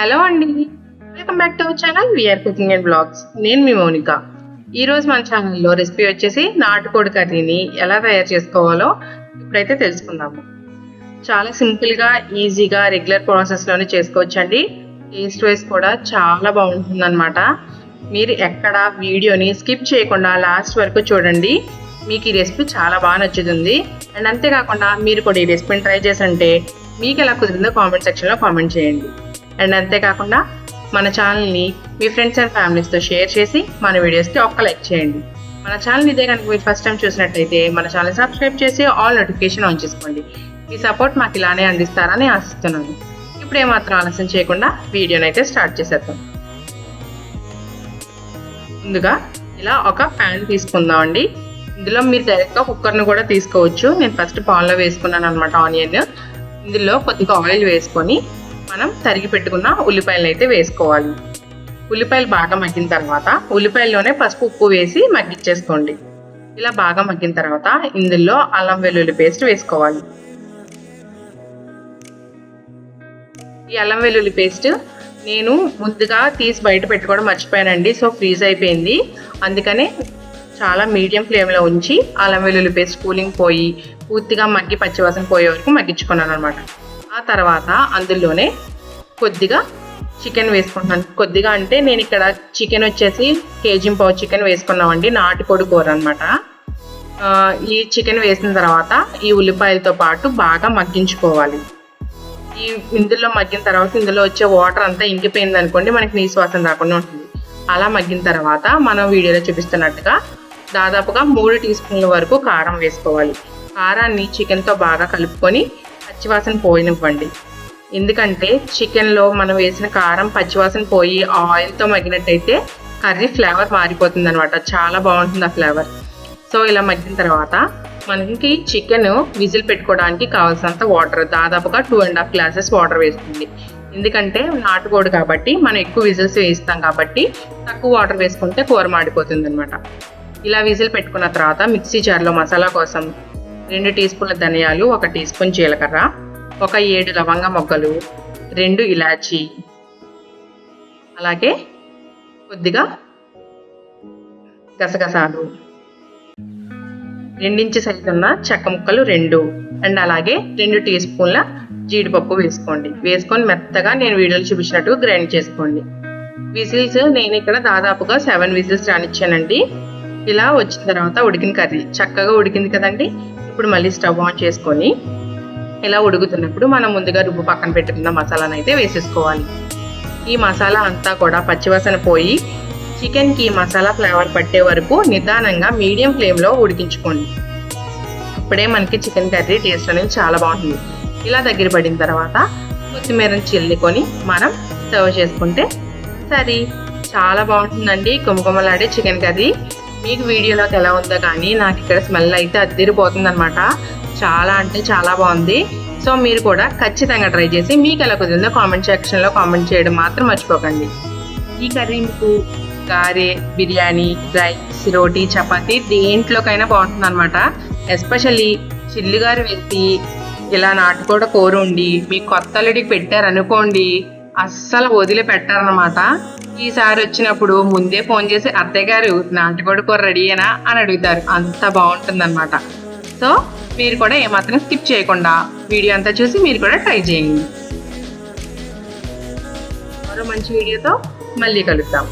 Hello అండి. Welcome back to our channel VR cooking and blogs నేను మీ మౌనిక. ఈరోజు మన ఛానల్లో రెసిపీ వచ్చేసి నాటుకోడి కర్రీని ఎలా తయారు చేసుకోవాలో ఇప్పుడైతే తెలుసుకుందాము. చాలా సింపుల్గా ఈజీగా రెగ్యులర్ ప్రాసెస్లోనే చేసుకోవచ్చండి. టేస్ట్ వైజ్ కూడా చాలా బాగుంటుందన్నమాట. మీరు ఎక్కడ వీడియోని స్కిప్ చేయకుండా లాస్ట్ వరకు చూడండి. మీకు ఈ రెసిపీ చాలా బాగా నచ్చుతుంది. అండ్ అంతేకాకుండా మీరు కూడా ఈ రెసిపీని ట్రై చేసి అంటే మీకు ఎలా కుదిరిందో కామెంట్ సెక్షన్లో కామెంట్ చేయండి. అండ్ అంతేకాకుండా మన ఛానల్ని మీ ఫ్రెండ్స్ అండ్ ఫ్యామిలీస్తో షేర్ చేసి మన వీడియోస్కి ఒక్క లైక్ చేయండి. మన ఛానల్ ఇదే కనుక మీరు ఫస్ట్ టైం చూసినట్టయితే మన ఛానల్ సబ్స్క్రైబ్ చేసి ఆల్ నోటిఫికేషన్ ఆన్ చేసుకోండి. మీ సపోర్ట్ మాకు ఇలానే అందిస్తారని ఆశిస్తున్నాను. ఇప్పుడు ఏమాత్రం ఆలస్యం చేయకుండా వీడియోని అయితే స్టార్ట్ చేసేద్దాం. ముందుగా ఇలా ఒక ప్యాన్ తీసుకుందామండి. ఇందులో మీరు డైరెక్ట్గా కుక్కర్ని కూడా తీసుకోవచ్చు. నేను ఫస్ట్ పాన్లో వేసుకున్నాను అనమాట ఆనియన్ ఇందులో కొద్దిగా ఆయిల్ వేసుకొని మనం తరిగి పెట్టుకున్న ఉల్లిపాయలు అయితే వేసుకోవాలి. ఉల్లిపాయలు బాగా మగ్గిన తర్వాత ఉల్లిపాయల్లోనే పసుపు ఉప్పు వేసి మగ్గిచ్చేసుకోండి. ఇలా బాగా మగ్గిన తర్వాత ఇందులో అల్లం వెల్లుల్లి పేస్ట్ వేసుకోవాలి. ఈ అల్లం వెల్లుల్లి పేస్ట్ నేను ముందుగా తీసి బయట పెట్టుకోవడం మర్చిపోయానండి సో ఫ్రీజ్ అయిపోయింది. అందుకనే చాలా మీడియం ఫ్లేమ్లో ఉంచి అల్లం వెల్లుల్లి పేస్ట్ కూలింగ్ పోయి పూర్తిగా మగ్గి పచ్చివాసన పోయే వరకు మగ్గించుకున్నాను అనమాట ఆ తర్వాత అందులోనే కొద్దిగా చికెన్ వేసుకుంటున్నాను. కొద్దిగా అంటే నేను ఇక్కడ చికెన్ వచ్చేసి కేజీ పావు చికెన్ వేసుకున్నామండి నాటుకోడి కూర అనమాట ఈ చికెన్ వేసిన తర్వాత ఈ ఉల్లిపాయలతో పాటు బాగా మగ్గించుకోవాలి. ఈ ఇందులో మగ్గిన తర్వాత ఇందులో వచ్చే వాటర్ అంతా ఇంకిపోయింది అనుకోండి మనకి నీసు వాసన రాకుండా ఉంటుంది. అలా మగ్గిన తర్వాత మనం వీడియోలో చూపిస్తున్నట్టుగా దాదాపుగా మూడు టీ స్పూన్ల వరకు కారం వేసుకోవాలి. కారాన్ని చికెన్తో బాగా కలుపుకొని పచ్చివాసన పోయినివ్వండి. ఎందుకంటే చికెన్లో మనం వేసిన కారం పచ్చివాసన పోయి ఆయిల్తో మగ్గినట్టయితే కర్రీ ఫ్లేవర్ మారిపోతుంది అనమాట చాలా బాగుంటుంది ఆ ఫ్లేవర్. సో ఇలా మగ్గిన తర్వాత మనకి చికెన్ విజిల్ పెట్టుకోవడానికి కావాల్సినంత వాటర్ దాదాపుగా two and half glasses water వేస్తుంది. ఎందుకంటే నాటుకోడు కాబట్టి మనం ఎక్కువ విజిల్స్ వేస్తాం కాబట్టి తక్కువ వాటర్ వేసుకుంటే కూర మాడిపోతుంది అనమాట ఇలా విజిల్ పెట్టుకున్న తర్వాత మిక్సీ జార్లో మసాలా కోసం రెండు టీ స్పూన్ల ధనియాలు ఒక టీ స్పూన్ జీలకర్ర ఒక ఏడు లవంగ మొగ్గలు రెండు ఇలాచి అలాగే కొద్దిగా గసగసాలు. రెండించి సైజు ఉన్న చెక్క ముక్కలు రెండు. అండ్ అలాగే రెండు టీ స్పూన్ల జీడిపప్పు వేసుకోండి. వేసుకొని మెత్తగా నేను వీడియోలు చూపించినట్టు గ్రైండ్ చేసుకోండి. విజిల్స్ నేను ఇక్కడ దాదాపుగా సెవెన్ విజిల్స్ రానిచ్చానండి. ఇలా వచ్చిన తర్వాత ఉడికిన కర్రీ చక్కగా ఉడికింది కదండి. ఇప్పుడు మళ్ళీ స్టవ్ ఆన్ చేసుకొని ఇలా ఉడుకుతున్నప్పుడు మనం ముందుగా రుబ్బు పక్కన పెట్టుకున్న మసాలాను అయితే వేసేసుకోవాలి. ఈ మసాలా అంతా కూడా పచ్చివాసన పోయి చికెన్కి మసాలా ఫ్లేవర్ పట్టే వరకు నిదానంగా మీడియం ఫ్లేమ్లో ఉడికించుకోండి. అప్పుడే మనకి చికెన్ కర్రీ టేస్ట్ అనేది చాలా బాగుంటుంది. ఇలా దగ్గర పడిన తర్వాత కొత్తిమీరని చిల్లుకొని మనం సర్వ్ చేసుకుంటే సరే. చాలా బాగుంటుందండి. కుమకుమలాడే చికెన్ కర్రీ. మీకు వీడియోలోకి ఎలా ఉందో కానీ నాకు ఇక్కడ స్మెల్ అయితే అద్దరిపోతుంది అనమాట చాలా అంటే చాలా బాగుంది. సో మీరు కూడా ఖచ్చితంగా ట్రై చేసి మీకు ఎలా కుదిరిందో కామెంట్ సెక్షన్లో కామెంట్ చేయడం మాత్రం మర్చిపోకండి. ఈ కర్రీ మీకు గారె బిర్యానీ రైస్ రోటీ చపాతి దేంట్లోకైనా బాగుంటుంది అనమాట ఎస్పెషల్లీ చిల్లుగారు వేసి ఇలా నాటుకోడ కూర ఉండి మీ కొత్త అల్లుడికి పెట్టారనుకోండి అస్సలు వదిలిపెట్టారనమాట ఈసారి వచ్చినప్పుడు ముందే ఫోన్ చేసి అత్తయ్య గారు నాటుకోడి కూర రెడీయేనా అని అడుగుతారు. అంత బాగుంటుందన్నమాట. సో మీరు కూడా ఏమాత్రం స్కిప్ చేయకుండా వీడియో అంతా చూసి మీరు కూడా ట్రై చేయండి. మరో మంచి వీడియోతో మళ్ళీ కలుద్దాం.